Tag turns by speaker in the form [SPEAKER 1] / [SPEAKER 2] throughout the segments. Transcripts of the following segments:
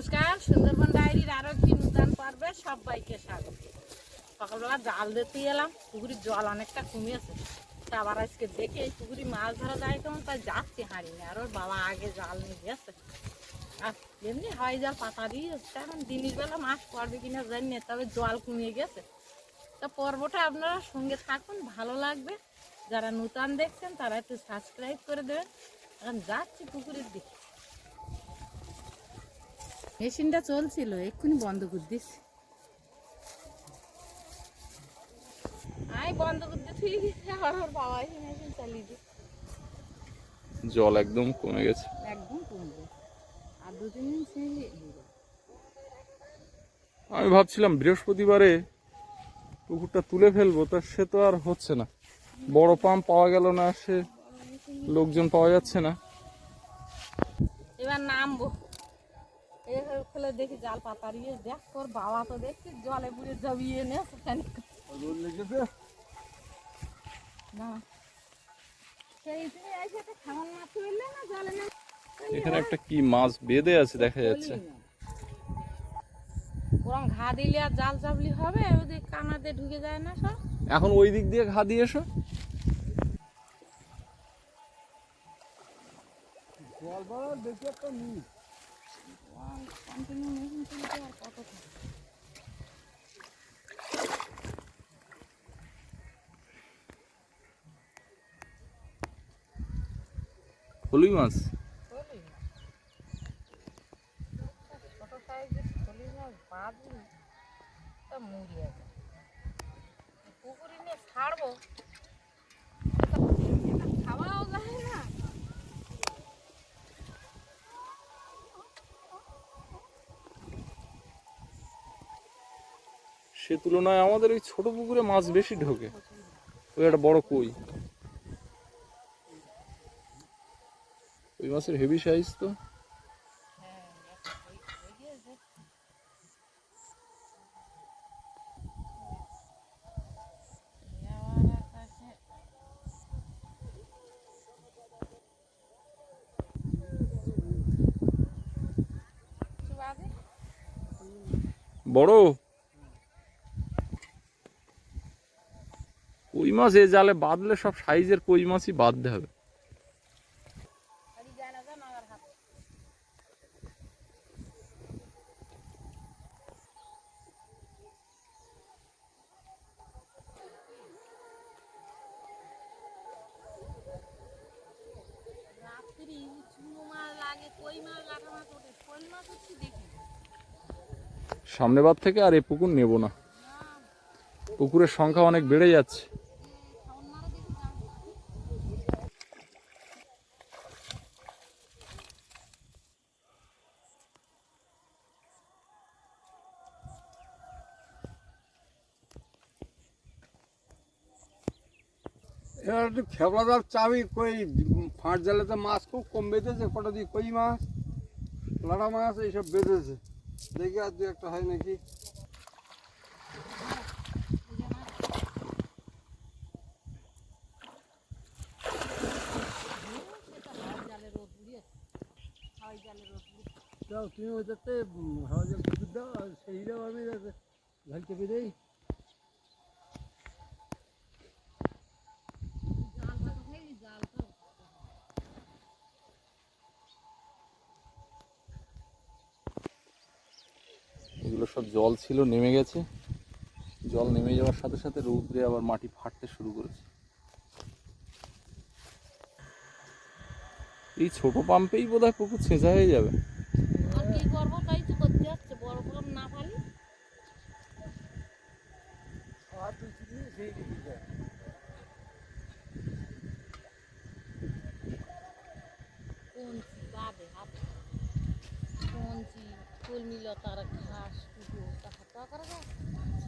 [SPEAKER 1] নমস্কার, সুন্দরবন ডায়েরির আরও একটি নূতন পর্বে সবাইকে স্বাগত। সকালবেলা জাল দিতে এলাম পুকুরির জল অনেকটা কমিয়েছে। তা আবার আজকে দেখে এই পুকুরি মাছ ধরা যায় কেমন? তাই যাচ্ছি হাঁড়ি আর ওর বাবা আগে জাল নিয়ে গেছে। আর এমনি হয় জাল পাতা দিয়ে এখন দিনের বেলা মাছ পড়বে কিনা জানি তবে জল কমিয়ে গেছে। তা পর্বটা আপনারা সঙ্গে থাকুন, ভালো লাগবে। যারা নূতন দেখছেন, তারা একটু সাবস্ক্রাইব করে দেবেন। এখন যাচ্ছি পুকুরের দিকে। মেশিনটা চলছিল এক্ষুনি বন্ধ করে দিচ্ছি। আমি বন্ধ করে ওর বাবা এসে মেশিন চালিয়ে দিয়ে
[SPEAKER 2] জল একদম কমে গেছে।
[SPEAKER 1] একদম কমবে। আর দু তিন দিন সে
[SPEAKER 2] আমি ভাবছিলাম বৃহস্পতিবারে পুকুরটা তুলে ফেলব তা সে তো আর হচ্ছে না। বড় পাম্প পাওয়া গেল না সে লোকজন পাওয়া যাচ্ছে না।
[SPEAKER 1] এবার নামবো। এইভাবে দেখি জাল পাতারিয়ে দেখ তোর বাবা তো দেখছি জলে বুড়ে জবিয়ে নে সেখানে না। সেই তুমি এসে একটা খাবার মাছ তুললে না জলে না
[SPEAKER 2] এখানে একটা কি মাছ বেঁধে আছে দেখা যাচ্ছে।
[SPEAKER 1] ঘা দিলে আর জাল চাপলি হবে ওদের কানাতে ঢুকে যায় না সব।
[SPEAKER 2] এখন ওই দিক দিয়ে ঘা দিয়ে এসো।
[SPEAKER 1] কন্টিনিউ মেশিন চলতে আর কত
[SPEAKER 2] হলুই মাছ।
[SPEAKER 1] ছোট সাইজের শোলই মাছ বাঁধলি তা মুড়িয়ে পুকুরি নিয়ে ছাড়বো এটা খাওয়াও যায় না
[SPEAKER 2] সে তুলনায় আমাদের ওই ছোট পুকুরে মাছ বেশি ঢোকে। ওই একটা বড় কই। ওই মাছের হেভি সাইজ তো।
[SPEAKER 1] হ্যাঁ একটা ওই- ওই দিয়েছে। এই আবার একটা আছে। কিছু বাদে?
[SPEAKER 2] বড় কই মাছ এ জালে বাঁধলে সব সাইজের কই মাছই বাঁধতে হবে। সামনে বার থেকে আর এই পুকুর নেব না। পুকুরের সংখ্যা অনেক বেড়ে যাচ্ছে।
[SPEAKER 3] একটু খেবলাদার চাবি কই ফাঁট জালেতে মাছ খুব কম বেঁধেছে কটা দিয়ে কই মাছ লাড়া মাছ এইসব বেঁধেছে দেখি আর দু একটা হয় নাকি দাও তুমি ওইটাতে হাওয়া জল পুকুর দাও আর সেইটাও আমি ঘাল চেপে দেই
[SPEAKER 2] এগুলো সব জল ছিল, নেমে গেছে। জল নেমে যাওয়ার সাথে সাথে রৌদ্রে আবার মাটি ফাটতে শুরু করেছে। এই ছোট পাম্পেই বোধ হয় পুকুর ছেঁচা হয়ে যাবে।
[SPEAKER 1] আর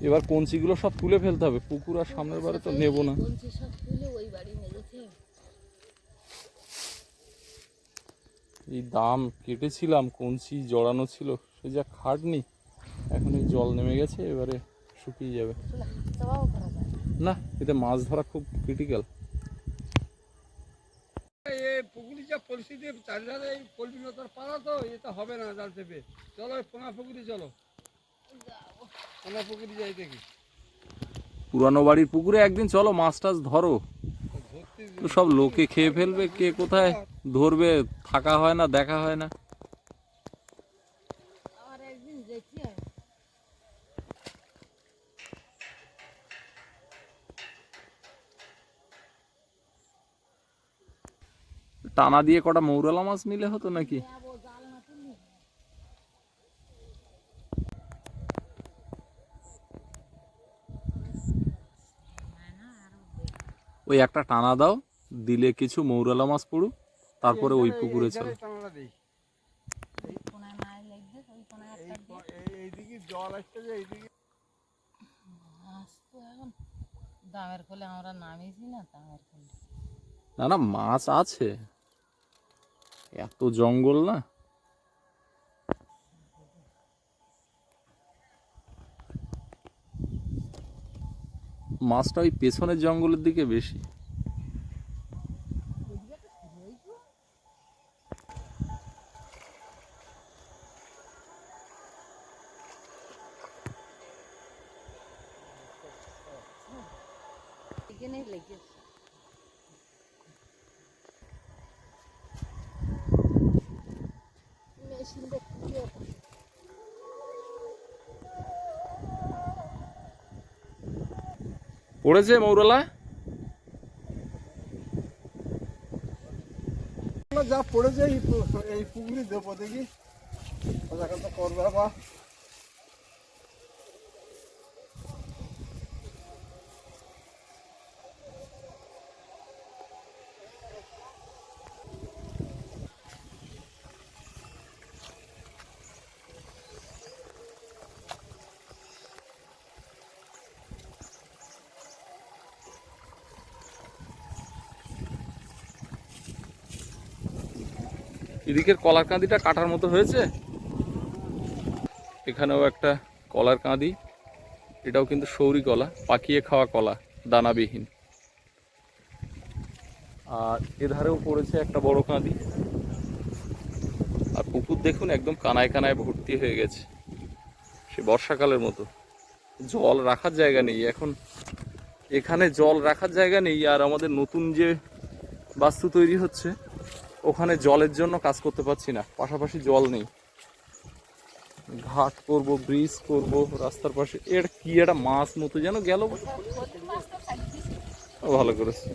[SPEAKER 2] এবার কঞ্চিগুলো সব তুলে ফেলতে হবে পুকুর আর সামনের বারে তো নেব না। এই দাম কেটেছিলাম কঞ্চি জড়ানো ছিল সে যা খাটনি এখন এই জল নেমে গেছে এবারে শুকিয়ে যাবে। না এতে মাছ ধরা খুব ক্রিটিক্যাল
[SPEAKER 3] এই পুকুরি যা পরিস্থিতি চারিধারে এই পল্লীনতার পাড়া তো এটা হবে না জাল চেপে। চলো পোনা পুকুরি চলো। পোনা পুকুরি যাই দেখি।
[SPEAKER 2] পুরানো বাড়ির পুকুরে একদিন চলো মাছ টাছ ধরো। সব লোকে খেয়ে ফেলবে কে কোথায় ধরবে থাকা হয় না দেখা হয় না
[SPEAKER 1] আবার একদিন দেখি আর
[SPEAKER 2] টানা দিয়ে কটা মৌরালা মাছ নিলে হতো নাকি? ওই একটা টানা দাও দিলে কিছু মৌরালা মাছ পড়ুক তারপরে ওই পুকুরে চলো।
[SPEAKER 3] টানাটা দিই।
[SPEAKER 1] কোনায় নাই লাগবে ওই কোনায়
[SPEAKER 3] এই
[SPEAKER 1] একটা দিয়ে
[SPEAKER 3] এই- এইদিকে জল আসছে যে এইদিকে
[SPEAKER 1] মাছ তো এখন দামের ফলে আমরা নামিয়েছি না দামের ফলে
[SPEAKER 2] না না মাছ আছে। এত জঙ্গল না? মাছটা ওই পেছনের জঙ্গলের দিকে বেশি
[SPEAKER 1] এখানে লেগেছে মেশিন দেখতে
[SPEAKER 2] পড়েছে মৌরলা।
[SPEAKER 3] যা পড়েছে এই পুকুরি দেবো দেখি। করবে বা
[SPEAKER 2] এদিকের কলার কাঁদিটা কাটার মতো হয়েছে। এখানেও একটা কলার কাঁদি। এটাও কিন্তু সৌরি কলা, পাকিয়ে খাওয়া কলা, দানাবিহীন। আর এধারেও পড়েছে একটা বড় কাঁদি। আর পুকুর দেখুন, একদম কানায় কানায় ভর্তি হয়ে গেছে। সে বর্ষাকালের মতো। জল রাখার জায়গা নেই। এখন এখানে জল রাখার জায়গা নেই। আর আমাদের নতুন যে বাস্তু তৈরি হচ্ছে ওখানে জলের জন্য কাজ করতে পারছি না, পাশাপাশি জল নেই। ঘাট করব ব্রিজ করব, রাস্তার পাশে, এর কি একটা মাছ মতো যেন গেল ভালো করছে।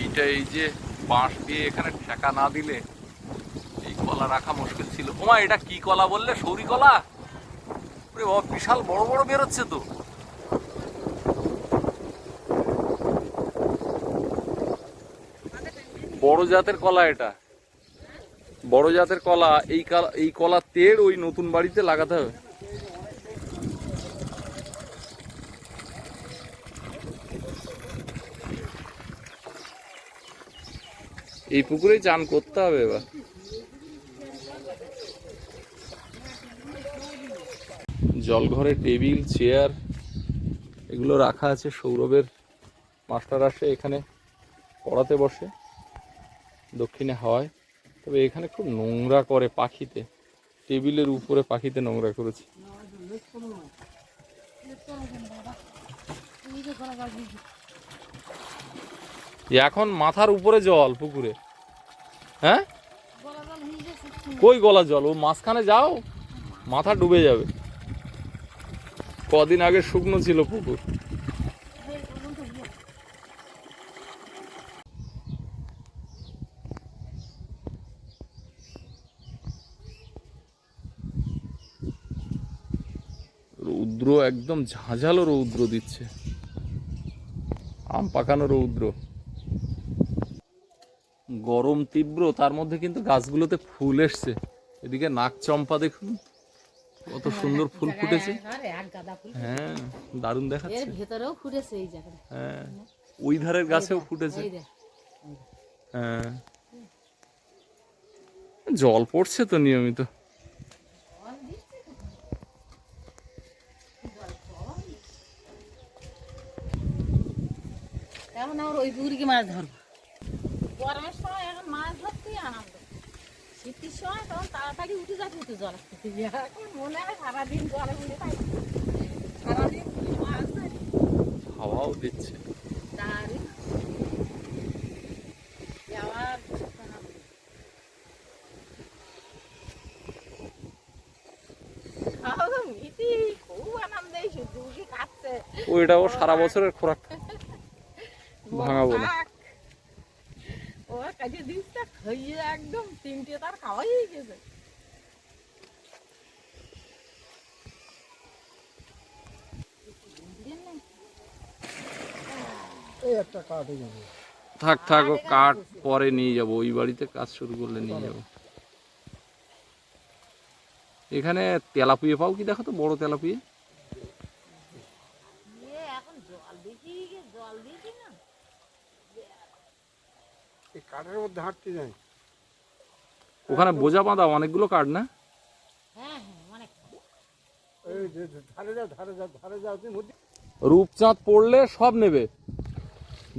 [SPEAKER 2] এইটা এই যে বাঁশ দিয়ে এখানে ঠেকা না দিলে এই কলা রাখা মুশকিল ছিল। ওমা, এটা কি কলা বললে? সৌরি কলা? বিশাল বড় বড় বেরোচ্ছে তো। বড় জাতের কলা এটা। বড় জাতের কলা, এই কলা এই কলা তেড় ওই নতুন বাড়িতে লাগাতে হবে। এই পুকুরে চান করতে হবে এবার। জলঘরে টেবিল, চেয়ার, এগুলো রাখা আছে সৌরভের। মাস্টার আসে এখানে পড়াতে বসে, দক্ষিণে হাওয়ায়। তবে এখানে খুব নোংরা করে পাখিতে। টেবিলের উপরে পাখিতে নোংরা করেছে। এখন মাথার উপরে জল পুকুরে। হ্যাঁ? কই গলা জল? ও মাঝখানে যাও, মাথা ডুবে যাবে। কদিন আগে শুকনো ছিল পুকুর। রৌদ্র একদম ঝাঁঝালো রৌদ্র দিচ্ছে। আম পাকানো রৌদ্র। গরম তীব্র তার মধ্যে কিন্তু গাছগুলোতে ফুল এসছে। এদিকে নাক চম্পা দেখুন কত সুন্দর ফুল ফুটেছে।
[SPEAKER 1] আরে এক গাদা ফুল
[SPEAKER 2] হ্যাঁ দারুণ দেখাচ্ছে।
[SPEAKER 1] ভেতরেও ফুটেছে এই
[SPEAKER 2] হ্যাঁ ওই ধারের গাছেও ফুটেছে। হ্যাঁ। জল পড়ছে তো নিয়মিত।
[SPEAKER 1] জল দিচ্ছে তো। জল কম। এখন আমার ওই পুকুরিকে মাছ ধরবো? গরমের সময় এখন মাছ ধরতেই আনন্দ। শীতের সময় তখন তাড়াতাড়ি উঠে যাচ্ছে উঠে জল। এখন মনে হয় সারাদিন জলে উঠে থাকি সারাদিন মাছ ধরি?
[SPEAKER 2] হাওয়াও দিচ্ছে।
[SPEAKER 1] দারুণ।
[SPEAKER 2] ওইটাও সারা বছরের খোরাক। ভাঙাবো না।
[SPEAKER 1] থাক। কাজে দিনটা খাইয়ে একদম তিনটে তার খাওয়াই গেছে।
[SPEAKER 2] থাক থাক ও কাঠ পরে নিয়ে যাব ওই বাড়িতে কাজ শুরু করলে নিয়ে যাব। এখানে তেলাপুয়ে পাও কি? দেখো তো বড় তেলাপুয়ে
[SPEAKER 1] এ এখন জল দেখি জল দিয়েছি না
[SPEAKER 3] এই কাঠের মধ্যে হাঁটতে যায়
[SPEAKER 2] ওখানে বোঝা বাঁধা অনেকগুলো কাঠ না?
[SPEAKER 1] হ্যাঁ হ্যাঁ
[SPEAKER 3] এই যে যে ধারে ধারে ধারে যাও
[SPEAKER 2] রূপচাঁদ পড়লে সব নেবে।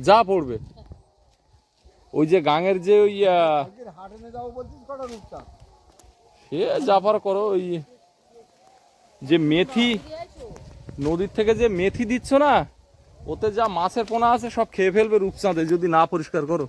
[SPEAKER 2] যা পড়বে। ওই যে গাঙের যে ওই সে যা পারো করো ওই যে মেথি নদীর থেকে যে মেথি দিচ্ছ না ওতে যা মাছের পোনা আছে সব খেয়ে ফেলবে রূপচাঁদে যদি না পরিষ্কার করো।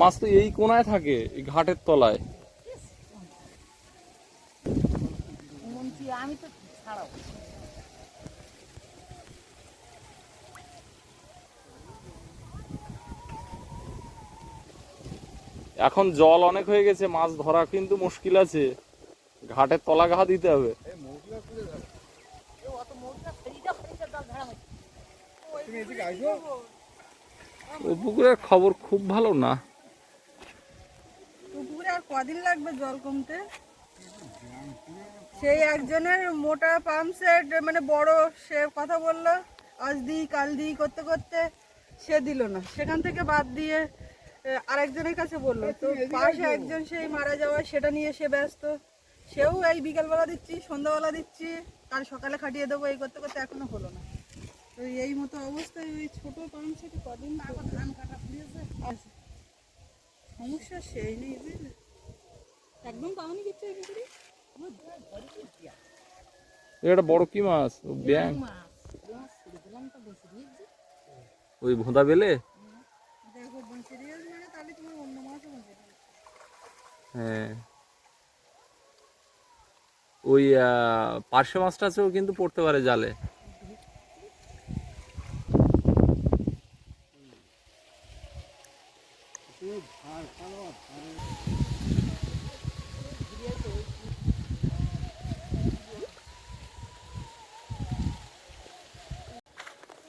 [SPEAKER 2] মাছ তো এই কোনায় থাকে এই ঘাটের তলায়।
[SPEAKER 1] আমি তো ছাড়াও।
[SPEAKER 2] এখন জল অনেক হয়ে গেছে মাছ ধরা কিন্তু মুশকিল আছে। ঘাটের তলা ঘা দিতে হবে। পুকুরের খবর খুব ভালো না।
[SPEAKER 4] কদিন লাগবে জল কমতে? সেই একজনের মোটা পাম্প সেট মানে বড়, সে কথা বলল, আজ দিই, কাল দিই, করতে করতে সে দিল না। সেখান থেকে বাদ দিয়ে আরেকজনের কাছে বলল, তো পাশে একজন সেই মারা যাওয়া, সেটা নিয়ে সে ব্যস্ত। সেও এই বিকালবেলা দিচ্ছি, সন্ধ্যাবেলা দিচ্ছি, কাল সকালে খাটিয়ে দেবো, এই করতে করতে এখনও হলো না। তো এই মতো অবস্থায় ওই ছোট পাম্প সেটে কদিন আবার ধান কাটা সমস্যা সেই নেই, বুঝলে? একদম পাওনি
[SPEAKER 2] এটা বড় কি মাছ? ব্যাং ওই ভোঁদা বেলে?
[SPEAKER 4] মানে
[SPEAKER 2] হ্যাঁ। ওই আহ, পার্শে মাছটা আছে ও কিন্তু পড়তে পারে জালে।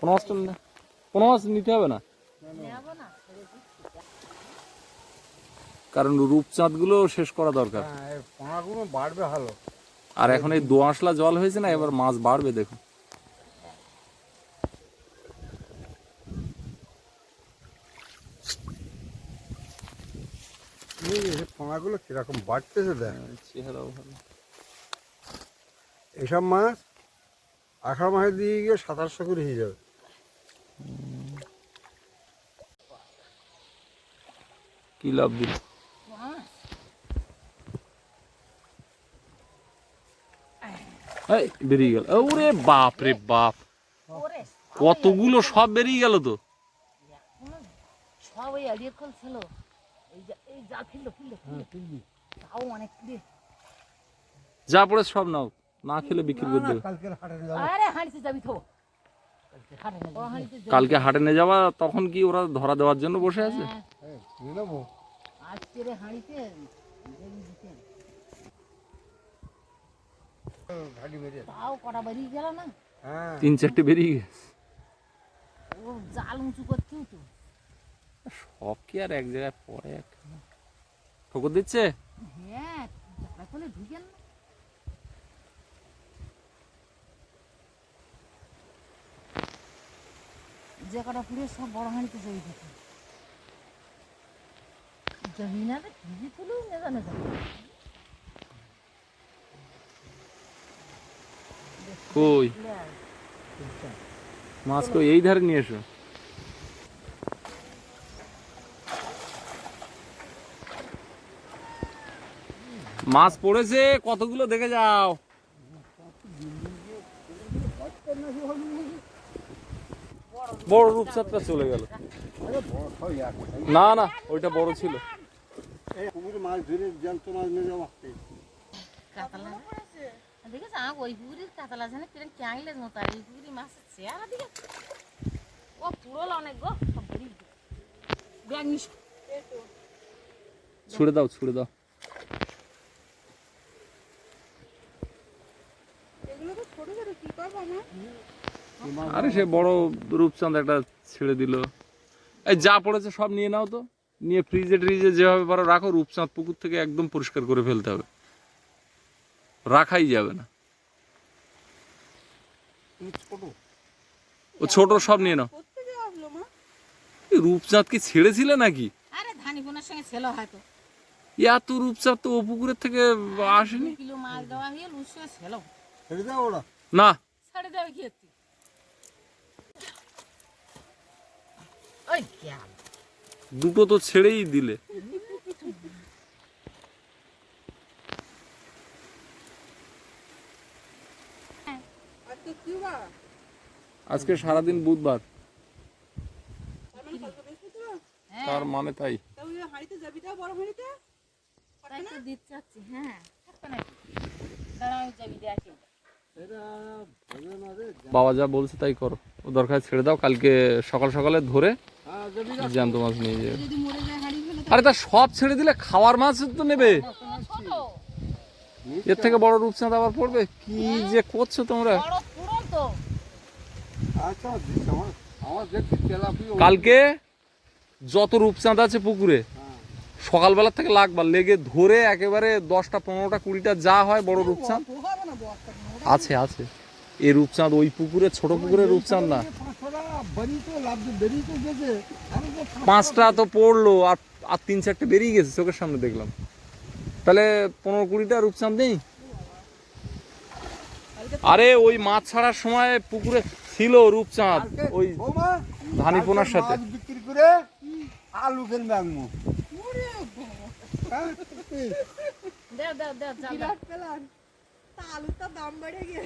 [SPEAKER 2] কোনো মাছটা না কোনো মাছ নিতে হবে না? কারণ রূপচাঁদগুলো শেষ করা দরকার।
[SPEAKER 3] হ্যাঁ পোনাগুলো বাড়বে ভালো।
[SPEAKER 2] আর এখন এই দোআঁশলা জল হয়েছে না এবার মাছ বাড়বে দেখো
[SPEAKER 3] এই যে পোনাগুলো কীরকম বাড়তেছে দেখ।
[SPEAKER 2] চেহারাও ভালো।
[SPEAKER 3] এইসব মাছ আষাঢ় মাসে দিয়ে গিয়ে সাতাশশো করে হয়ে যাবে।
[SPEAKER 2] কি লাভ দিল? এই বেরিয়ে গেল। ওরে বাপ রে বাপ। কতগুলো সব বেরিয়ে গেল তো?
[SPEAKER 1] সব ওই ছিল। এই যা এই যা ফিরলো ফিরলো ফিরলো। তাও অনেক
[SPEAKER 2] যা পড়ে সব নাও। না খেলে বিক্রি করে দেবে।
[SPEAKER 1] আরে যাবি তো হাঁড়ি না, ও হাঁড়িতে যাবি।
[SPEAKER 2] কালকে হাটে নিয়ে যাওয়া তখন কি ওরা ধরা দেওয়ার জন্য বসে আছে? তিন চারটে বেরিয়ে গেছে। সব কি আর এক জায়গায় পড়ে ঠোকর দিচ্ছে?
[SPEAKER 1] হ্যাঁ ঢুকেন যে কটা পুড়ে সব বড় হাঁড়িতে নেজা নেজা
[SPEAKER 2] কই মাছ কই? এই ধারে নিয়ে এসো। মাছ পড়েছে, কতগুলো দেখে যাও। বড় রূপসাতটা চলে গেল। না না ওইটা বড় ছিল।
[SPEAKER 3] মাছ ধরে জ্যান্ত মাছ নিয়ে যাওয়া।
[SPEAKER 1] কাতলা? দেখেছ? আ ওই পুকুরির কাতলা জানে কিরম ক্যাংলের মতো আর এই পুকুরি মাছের চেহারা দিকে ও পুরোল অনেক গো সব ভরি ব্যাগ নিস।
[SPEAKER 2] ছুড়ে দাও ছুড়ে দাও।
[SPEAKER 4] এগুলো তো ছোট ছোট কি করব আমার?
[SPEAKER 2] আরে সে বড় রূপচাঁদ একটা ছেড়ে দিল। এই যা পড়েছে সব নিয়ে নাও তো। নিয়ে ফ্রিজে ট্রিজে যেভাবে পারো রাখো রূপচাঁদ পুকুর থেকে একদম পরিষ্কার করে ফেলতে হবে। রাখাই যাবে না।
[SPEAKER 3] ছোট
[SPEAKER 2] ও ছোট সব নিয়ে নাও। রূপচাঁদ কি ছেড়েছিলে নাকি?
[SPEAKER 1] আরে ধানি সঙ্গে ছিল হয়তো
[SPEAKER 2] এত রূপচাঁদ তো ও পুকুরের থেকে আসেনি?
[SPEAKER 1] দু কিলো মাছ দেওয়া লুসে ছিল
[SPEAKER 3] ছেড়ে দাও ওরা।
[SPEAKER 2] না।
[SPEAKER 1] ছাড়ে দেবে কি হচ্ছে ওই গেল
[SPEAKER 2] দুটো তো ছেড়েই দিলে।
[SPEAKER 4] আজকে
[SPEAKER 2] সারাদিন বুধবার।
[SPEAKER 4] তার মানে
[SPEAKER 2] তাই। বাবা যা বলছে তাই করো। দরকার ছেড়ে দাও, কালকে সকাল সকালে ধরে জ্যান্ত মাছ নিয়ে যাবে।
[SPEAKER 4] যদি মরে যায় হাঁড়ি ফেলে
[SPEAKER 2] আরে তা সব ছেড়ে দিলে খাওয়ার মাছ তো নেবে। এর থেকে বড় রূপচাঁদ আবার পড়বে? কি যে করছ তোমরা?
[SPEAKER 1] বড় পুরন তো
[SPEAKER 3] আচ্ছা
[SPEAKER 2] কালকে যত রূপচাঁদ আছে পুকুরে
[SPEAKER 3] হ্যাঁ।
[SPEAKER 2] সকালবেলা থেকে লাগবার লেগে ধরে একেবারে দশটা পনেরোটা কুড়িটা যা হয় বড় রূপচাঁদ আছে আছে। এই রূপচাঁদ ওই পুকুরে ছোট পুকুরে রূপচাঁদ না। পাঁচটা তো পড়ল আর আর তিন চারটে বেরিয়ে গেছে চোখের সামনে দেখলাম। তাহলে পনেরো কুড়িটা রূপচাঁদ নেই? আরে ওই মাছ ছাড়ার সময় পুকুরে ছিল রূপচাঁদ ওই
[SPEAKER 3] বৌমা
[SPEAKER 2] ধানিপোনার
[SPEAKER 3] কালকে
[SPEAKER 2] সাথে।
[SPEAKER 3] বিক্রি করে আলু কিনবে আঙমু হ্যাঁ?
[SPEAKER 4] তা তো দাম বেড়ে গিয়ে।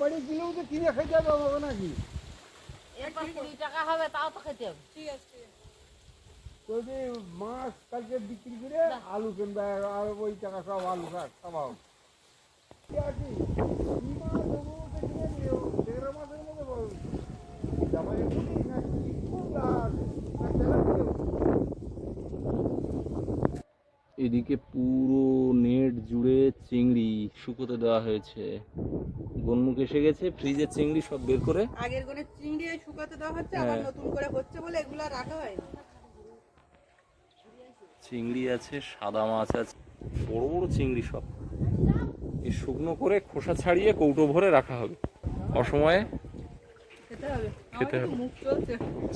[SPEAKER 3] বাড়ি কিনেও তো কিনে খেতে হবে নাকি?
[SPEAKER 1] টাকা হবে তাও তো খেতে হবে
[SPEAKER 4] ঠিক আছে
[SPEAKER 3] যদি মাছ কালকে বিক্রি করে আলু কিনবে আর ওই টাকা সব আলু খাট খাওয়াও কি আছে? কি মাছ দেবো দেড়। জামাই?
[SPEAKER 2] এদিকে পুরো নেট জুড়ে চিংড়ি শুকোতে দেওয়া হয়েছে গনমুখ এসে গেছে ফ্রিজের চিংড়ি সব বের করে।
[SPEAKER 4] আগেরগুলো চিংড়ি শুকাতে দেওয়া হচ্ছে
[SPEAKER 2] হ্যাঁ।
[SPEAKER 4] আবার নতুন করে হচ্ছে বলে এগুলো রাখা হয়নি।
[SPEAKER 2] চিংড়ি আছে সাদা মাছ আছে বড় বড় চিংড়ি সব। এই শুকনো করে খোসা ছাড়িয়ে কৌটো ভরে রাখা হবে। অসময়ে
[SPEAKER 4] খেতে হবে।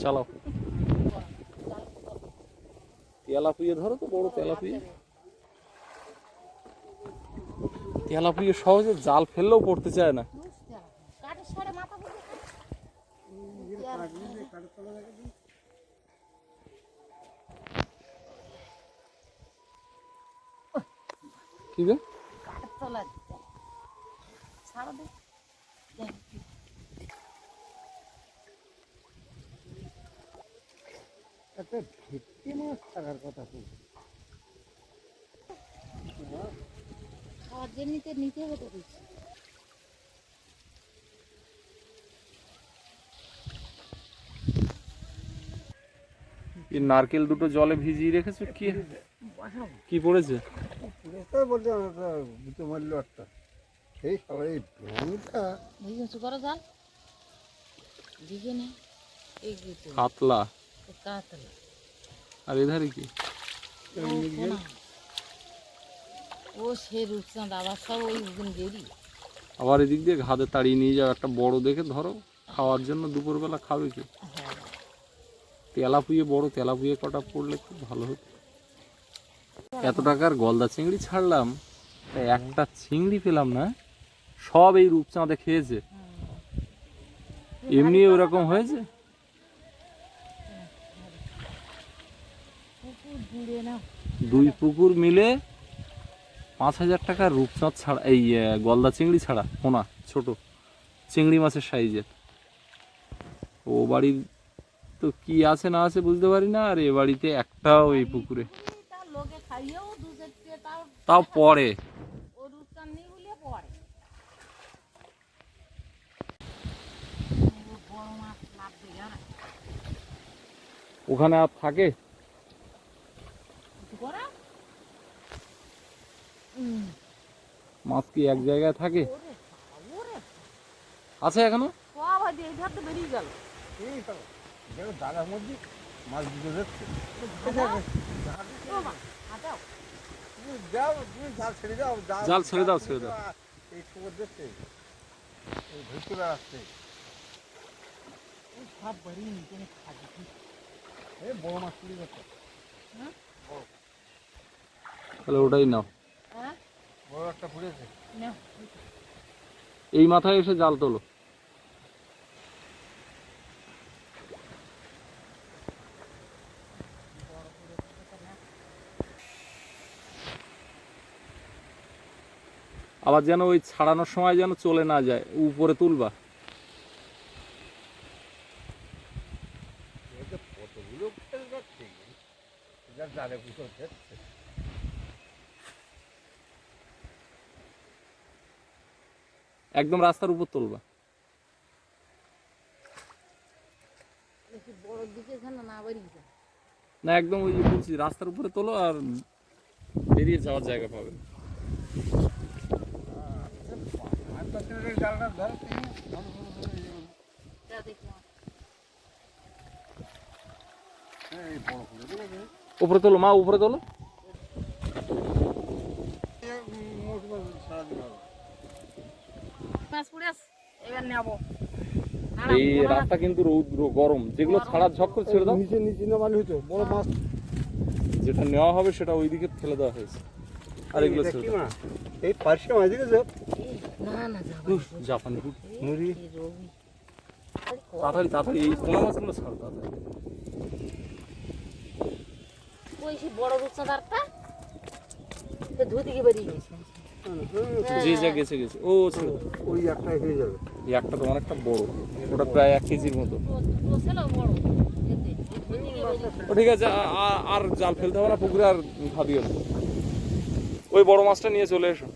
[SPEAKER 2] চালাও। তেলাপুয়ে ধরো তো বড় তেলাপুয়ে। তেলাপুয়ে সহজে জাল ফেললেও পড়তে চায় না।
[SPEAKER 3] একটা ভিত্তি মাছ থাকার কথা তো
[SPEAKER 1] নিতে কিছু
[SPEAKER 2] এই নারকেল দুটো জলে ভিজিয়ে রেখেছো? কি? কি পড়েছে?
[SPEAKER 3] বলছে একটা দুটো সবাই
[SPEAKER 1] করো জাল?
[SPEAKER 2] কাতলা।
[SPEAKER 1] কাতলা।
[SPEAKER 2] আর এধারে কি?
[SPEAKER 1] ও সে রূপচাঁদ আবার সব ওই ওখানে গেরি।
[SPEAKER 2] আবার এদিক দিয়ে ঘাদে তাড়িয়ে নিয়ে যাও একটা বড় দেখে ধরো খাওয়ার জন্য দুপুরবেলা খাবে কি
[SPEAKER 1] হ্যাঁ।
[SPEAKER 2] তেলাপুয়ে বড় তেলাপুয়ে কটা পড়লে খুব ভালো হতো। এত টাকার গলদা চিংড়ি ছাড়লাম একটা চিংড়ি পেলাম না সব এই রূপচাঁদে খেয়েছে। এমনি ওরকম হয়েছে? দুই পুকুর মিলে পাঁচ হাজার টাকা রূপচাঁদ ছাড়া, এই গলদা চিংড়ি ছাড়া, পোনা, ছোট। চিংড়ি মাছের সাইজের। ও বাড়ির তো কি আছে না আছে বুঝতে পারি না, আর এ বাড়িতে একটাও এই পুকুরে।
[SPEAKER 1] তাও
[SPEAKER 2] পরে। ওখানে আর থাকে
[SPEAKER 1] কিছু করা হুম
[SPEAKER 2] মাছ কি এক জায়গায় থাকে?
[SPEAKER 1] ওরে ওরে।
[SPEAKER 2] আছে এখনও?
[SPEAKER 1] বাবা দিয়ে এই ধার তো বেরিয়ে গেল।
[SPEAKER 3] এই তো, দেখো দাদার মধ্যে মাছ দিতে যাচ্ছে।
[SPEAKER 1] ও মা, হাঁটাও।
[SPEAKER 3] তুমি দাও তুমি জাল ছেড়ে দাও
[SPEAKER 2] জাল ছেড়ে দাও, ছেড়ে দাও।
[SPEAKER 3] এই খবর দেখছে এই ঘুরতে বেড়াচ্ছে
[SPEAKER 1] এই সব বেরিয়ে নিচে খাবি
[SPEAKER 3] এই বড় মাছ তুলে যাচ্ছে
[SPEAKER 2] তাহলে ওটাই নাও।
[SPEAKER 1] হ্যাঁ
[SPEAKER 3] বড় একটা পড়েছে
[SPEAKER 2] এই মাথায় এসে জাল তোলো। আবার যেন ওই ছাড়ানোর সময় যেন চলে না যায় উপরে তুলবা।
[SPEAKER 3] কতগুলো ফেল যাচ্ছে যা জালে পুকুর যাচ্ছে
[SPEAKER 2] একদম রাস্তার উপর তুলবা।
[SPEAKER 1] না,
[SPEAKER 2] একদম ওই যে বলছি, রাস্তার উপরে তোলো আর বেরিয়ে যাওয়ার জায়গা পাবে। উপরে তোলো, মা, উপরে তোলো।
[SPEAKER 3] সারাদিন হবে
[SPEAKER 1] পড়ে এবার নেব।
[SPEAKER 2] এই রাস্তা কিন্তু রৌদ্র গরম। যেগুলো ছাড়ার ঝক করে ছেড়ে দাও।
[SPEAKER 3] নিচে নিচে নামালে হতো বড় মাছ
[SPEAKER 2] যেটা নেওয়া হবে সেটা ওইদিকে ফেলে দেওয়া হয়েছে। আর এগুলো ছেড়ে দাও।
[SPEAKER 3] এই পার্শ্বে মাছ দেখেছ?
[SPEAKER 1] না না যাব
[SPEAKER 2] জাপানি
[SPEAKER 3] নুড়ি
[SPEAKER 1] রবি।
[SPEAKER 2] তাড়াতাড়ি তাড়াতাড়ি এই পোনা মাছগুলো ছাড় তাড়াতাড়ি।
[SPEAKER 1] ওই বড় ধুয়ে দিকে বেরিয়ে গেছে।
[SPEAKER 2] যে যা গেছে গেছে। ও।
[SPEAKER 3] ওই হয়ে যাবে।
[SPEAKER 2] একটা তো অনেকটা বড়। ওটা প্রায় এক কেজির মতো। ঠিক আছে আর জাল ফেলতে হবে না পুকুরে আর ভাবিও ওই বড় মাছটা নিয়ে চলে এসো।